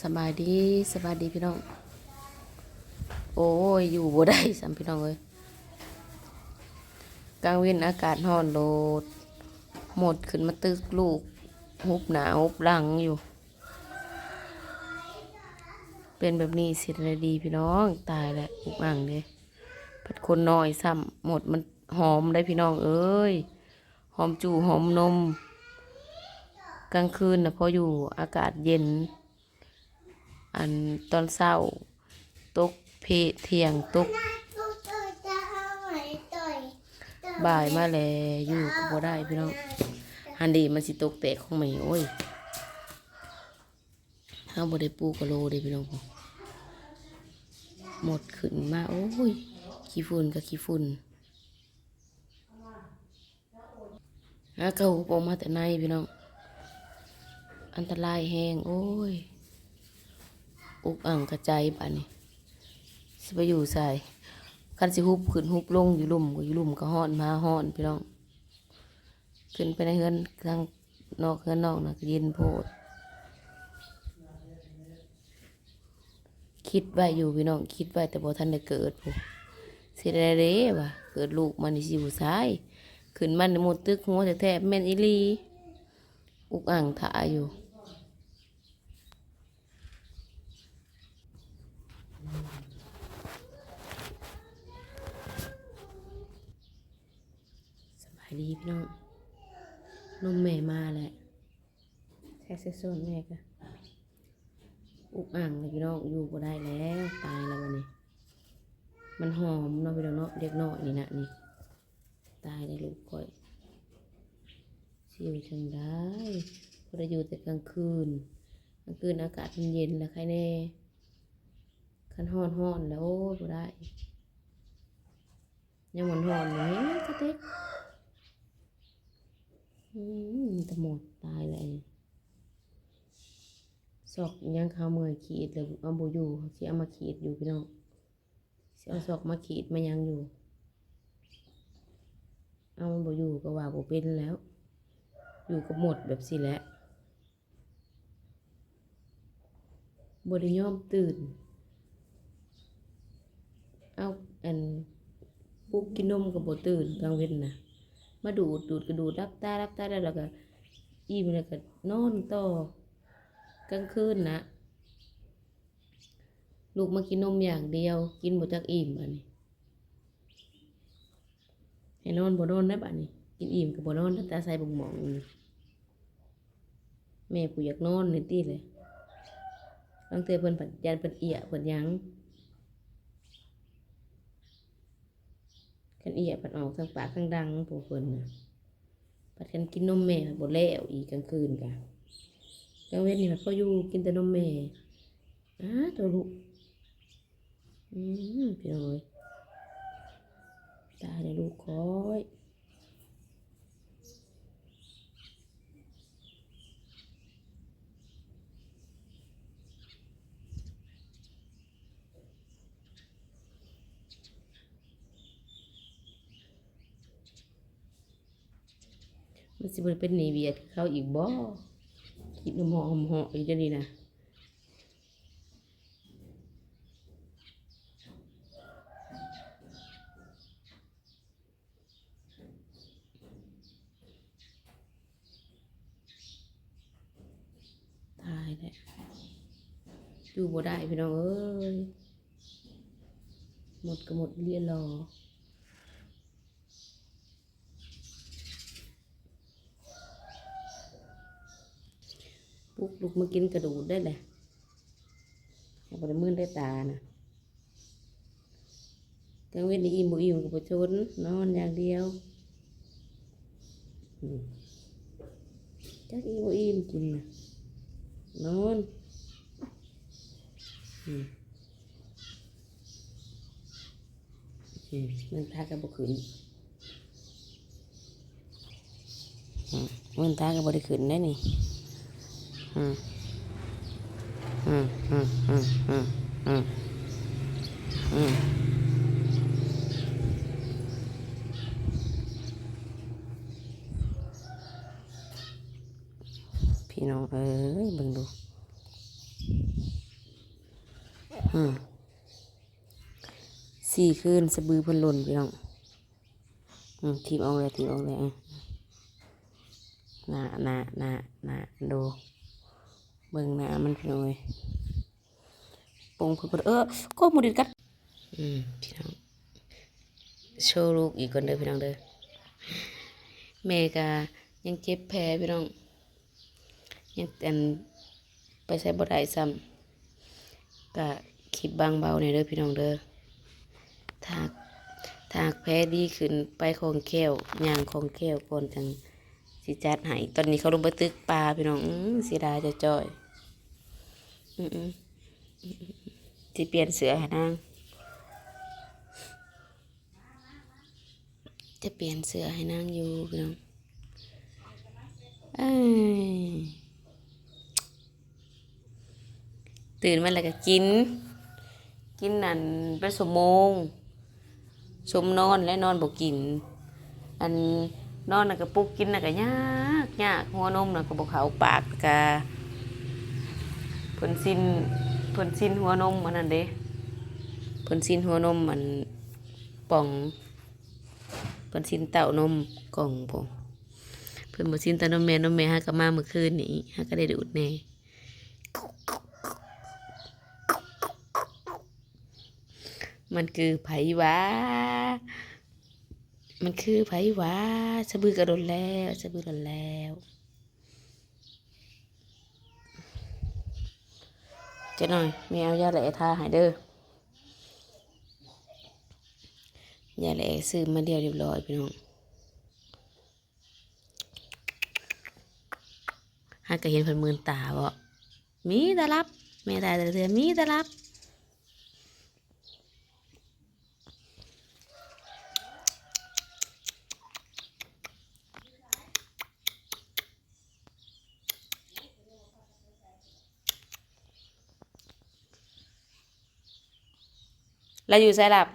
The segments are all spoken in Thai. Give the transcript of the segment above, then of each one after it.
สบายดีสบายดีพี่น้อง โอ้ย อยู่บ่ได้สัมพี่น้องเลยกลางเว้นอากาศร้อนโลด หมดขึ้นมาตึกลูกฮุบหนาฮุบหลังอยู่ เป็นแบบนี้สิได้ดีพี่น้องตายแล้วอุกอ่างเลยพัดคนน้อยซ้ำหมดมันหอมได้พี่น้องเอ้ย หอมจู่หอมนม กลางคืนนะพออยู่อากาศเย็น อันตอนเช้าตกเพเทียงตกบ่ายมาแล้วอยู่ก็บ่ได้พี่น้องฮันดีมันสิตกแตกของใหมโอ้ยถ้าบ่ได้ปูกะโลเด้พี่น้องหมดขึ้นมาโอ้ยขี้ฝุ่นกับขี้ฝุ่นหาเก่าออกมาแต่ในพี่น้อง อันตรายแหงโอ้ย อุกอ่างกระจายบ้านนี่สิไปอยู่ใส่คันสิฮุบขึ้นฮุบลงอยู่ลุ่มก็อยู่ลุ่มก็ฮ้อนมาฮ้อนพี่น้อง ขึ้นไปในเฮือนทางนอกเฮือนนอกนะก็เย็นโพด คิดไว้อยู่พี่น้อง คิดไว้แต่บ่ทันได้เกิดพูสิได้เด้ว่ะเกิดลูกมันนี่สิอยู่ซ้ายขึ้นมันหมดตึกหัวแท้ๆแม่นอีลีอุกอ่างถ่าอยู่ สบาย ดีพี่น้องนมแม่มาแหละแค่เสื้อส้นแม่ก็อุกอ่างเลยพี่น้องอยู่ก็ได้แล้วตายแล้ววันนี้ มันหอมเนาะพี่น้องเนาะเด็กน้อยนี่นะนี่ ตายได้ลูกก่อยสิอยู่จังได้พอได้อยู่แต่กลางคืนกลางคืนอากาศมันเย็นแล้วใครแน่คันห้อนห้อนแล้วโอ้บ่ได้ยังมันร้อนอยู่นี่สเต็กอืม ตะหมดตายเลยศอกยังเขาเมื่อยขีดเลยเอาโบอยู่สิเอามาขีดอยู่พี่น้องสิเอาศอกมาขีดมายังอยู่ เอาโบอยู่ก็ว่าโบเป็นแล้ว อยู่ก็หมดแบบสิแหละบได้ยอมตื่น เอาอันปุ๊กกินนมกับบตื่นกลางเว้นนะ มาดูดดูดกระดูดรับตารับตาได้แล้วก็อิ่มแล้วก็นอนต่อกลางคืนนะลูกมากินนมอย่างเดียว กินบ่จักอิ่มอันนี้ให้นอนบ่นอนได้บัดนี้กินอิ่มกับบ่นอนตาใส่บุกหมองแม่ผู้อยากนอนนี่ติเลยบางเทื่อเพิ่นปัดยันเพิ่นเอียเพิ่นยัง กันเอียปัดออกทางปากทางดังผู้เพิ่นน่ะปัดกันกินนมแม่บดแล้วอีกกลางคืนกะกลางเว้นนี่มันก็อยู่กินแต่นมแม่อ้าตัวลูกอืมพี่น้อยตายเลยลูกคอย มันสิบเป็นหนีเวียดเขาอีกบ่คิดน้ำหอมหอมอีกเดี๋ยวนี้นะตายแล้วอยู่บ่ได้พี่น้องเอ้ยหมดก็หมดเรียนรอ ปลุกลุกมากินกระดูดได้เลยให้บริมือได้ตานะกลางเว้นนี่อิ่มบ่อิ่มกับบ่ชนนอนอย่างเดียวจักอิ่มบ่อิ่มกินนะนอนอืมอืมมันตากับบ่ขึ้นอืมมันตากับบ่ได้ขึ้นได้นี่ อืมอืมอืมอืมอืมอืมอืมพี่น้องเอ้ยเบิ่งดู อืมสี่คืนสะบือพิ่นหล่นพี่น้อง อืมทีมออกเลยทีมออกเลยอะหน้าหน้าหน้าหนาดู เบิ่งหน้ามันพี่น้องเอ้ยปงเพิ่นเออก็มูดิดกัดอืมพี่น้องโชว์ลูกอีกคนเด้อพี่น้องเด้อแม่ก็ยังเจ็บแผลพี่น้องยังอันไปใช้บ่ได้ซ้ำก็คลิปบางเบาเนี่ยเด้อพี่น้องเด้อถ้าถ้าแพ้ดีขึ้นไปของแก้วย่างของแก้วก่อนจังสิจัดให้ตอนนี้เขาลงไปตึกปลาพี่น้องเสียดายจะจ้อย สิเปลี่ยนเสือให้นางจะเปลี่ยนเสือให้นางอยู่พี่น้องเอ้ยตื่นมาแล้วก็กิน กินนั่นเป็นสมโมงสมนอนและนอนบ่กิน อันนอนน่ะก็ปลุกกินน่ะก็ยากยากหัวนมน่ะก็บ่เขาปากกะ พิ่นซินเพิ่นซินหัวนมอันนั้นเด้เพิ่นซินหัวนมมันป่องเพิ่นซินเต้านมกล่องพงเพิ่นบ่ซินเต้านมแม่นมแม่หาก็มาเมื่อคืนนี้หาก็ได้ดูดแน่มันคือไผวะมันคือไผวะสะบือกระโดดแล้วสะบือกระโดดแล้ว เจะหน่อยแมีเอายาแหล่ทาหายเด้อยาแหล่ซื้อมาเดียวเรียบร้อยพี่น้องหากก็เห็นเพิ่นมืนตาบ่มีตาลับแม่ได้แต่เธอมีตาลับ เราอยู่ไซรับ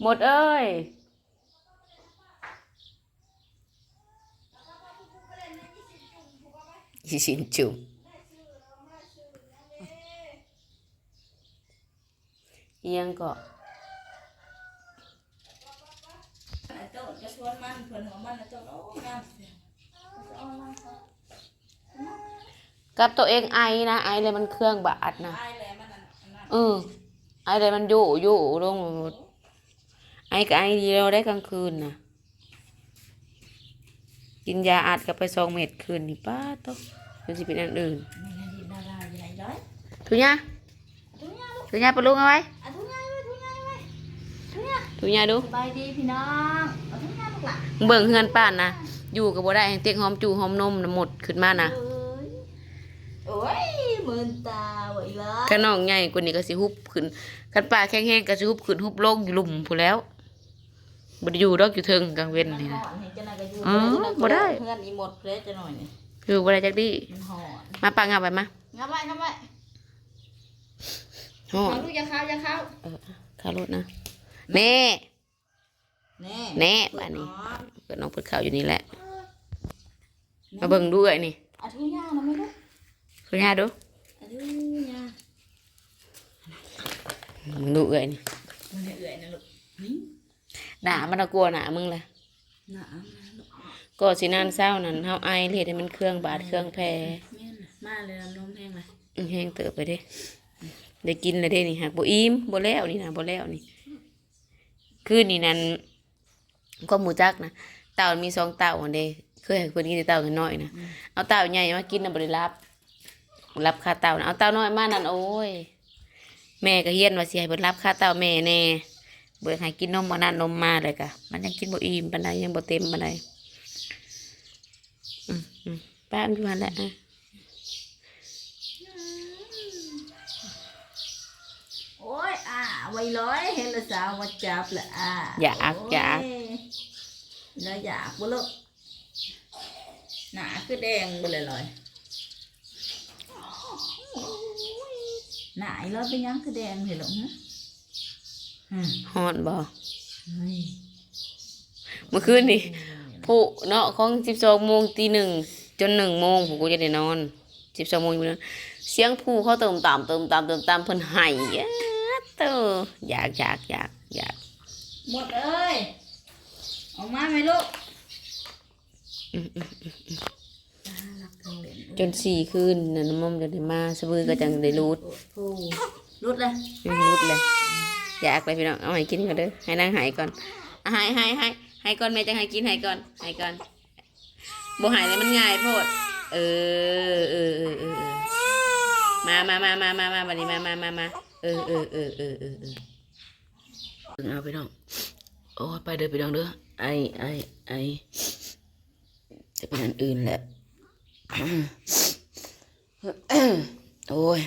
หมดเอ้ยยี่สินจุ่ม เอียงก็ไอ้โต๊ะจะชวนมันเพิ่นของมันไอ้โต๊ะโอ้งามเสียเอามาค่ะกับตัวเองไอนะไอเลยมันเครื่องบาดนะไอ้แหละมันนั่นอันนั้นเออไอเลยมันอยู่อยู่ลงหมดไอกับไอเดียวได้กลางคืนนะกินยาอัดกับไปสองเม็ดคืนนี่ป้าต้องมันจะเป็นอันอื่นมีเงินดีดาราอยู่ไหนร้อยทุยาทุกอย่างลูกทุยาปลุงเอาไว้ อะทุกอย่างไว้ทุกอย่างไว้ ทุกอย่างทุยาดูสบายดีพี่น้องเอาทุกอย่างลูกหล่ะเบิ่งเฮือนป้านนะอยู่กับบ่ได้เตียงหอมจูหอมนมนะหมดขึ้นมานะเอ้ยโอ้ยหมื่นตาไว้ละข้าน้องใหญ่กว่านี้ก็สิฮุบขึ้นคันป้าแข็งๆก็สิฮุบขึ้นฮุบลงอยู่หลุมพู้นแล้วบ่ได้อยู่ดอกอยู่เทิงกลางเว้นนี่หนะอนเห็นจะไหนก็อยู่อ๋อบ่ได้ เพื่อนอีหมดเพลสจะหน่อยนี่อยู่บ่ได้จักดีมันหอนมาปังเอาไปมางับไว้งับไว้โอ้เอาลูกอย่าเข้าอย่าเข้าเออข้ารถนะ แน่แน่แน่บ้านนี้เปิดน้องเปิดข้าวอยู่นี่แหละ มาเบิ่งดูเอ้ยนี่อะทุกอย่างนะไม่รู้คุณย่าดูอะทุกอย่างมึงดูเอ้ยนี่มันเอื่อยนะลูกนี่ด่ามันน่ะกลัวหนามึงแหละหนามนะลูกก็สินานเศร้านั่นเฮาไอเฮ็ดให้มันเครื่องบาดเครื่องแพ้แม่นน่ะมาเลยน้ำนมแห้งเลยอื้อแห้งเติบไปเด้ได้กินแล้วเด้นี่หักบ่อิ่มบ่แล้วนี่นะบ่แล้วนี่ คืนนี้นั้นก็หมูจักนะเต่ามันมีสองเต่าอันเด้เคยให้เพิ่นกินแต่เต่าน้อยๆนะเอาเต่าใหญ่มากินน่ะบ่ได้รับรับค่าเต่านะเอาเต่าน้อยมานั่นโอ้ยแม่ก็เฮียนว่าสิให้เพิ่นรับค่าเต่าแม่แน่เบิดให้กินนมบ่นั่นนมมาเลยกะมันยังกินบ่อิ่มปานใดยังบ่เต็มปานใดอืมอืมป้ามันอยู่หั่นแหละอะ โอ้ยอ่า ไว้ร้อยเห็นละสาวมาจับละอ่าอยากอยากโแล้วอยากบ่ลูกหนาคือแดงไปเลยลอยหนาอีแล้วเป็นหยังคือแดงเห็นหรอฮะฮะฮอนบ่เฮ้ยเมื่อคืนนี่ผู้เนาะของสิบสองโมงตีหนึ่งจนหนึ่งโมงผมก็จะได้นอนสิบสองโมงอยู่นะเสียงผู้เขาเติมตามเติมตามเติมตามเพิ่นไห้ เอ้อเตออยากอยากอยากอยากหมดเอ้ยออกมาไหมลูกอืมอืมน่ารักจังเลยจนสี่คืนน่ะน้ำมันจะได้มาสะบือก็จังได้รูดโอ้รุดเลยไม่รูดเลยอยากเลยพี่น้องเอาให้กินก่อนเด้อให้นางหายก่อนอะให้ให้ให้ให้ก่อนแม่จะให้กินให้ก่อนให้ก่อนบ่หายเลยมันง่ายโพดเออเออเออเออเออ มามามามามามาวันนี้มามามามาเออเออเออเออเออเออเอาไปน้อง โอ้ไปเด้อไปน้องเด้อ ไอไอไอจะเป็นอันอื่นแหละโอ้ย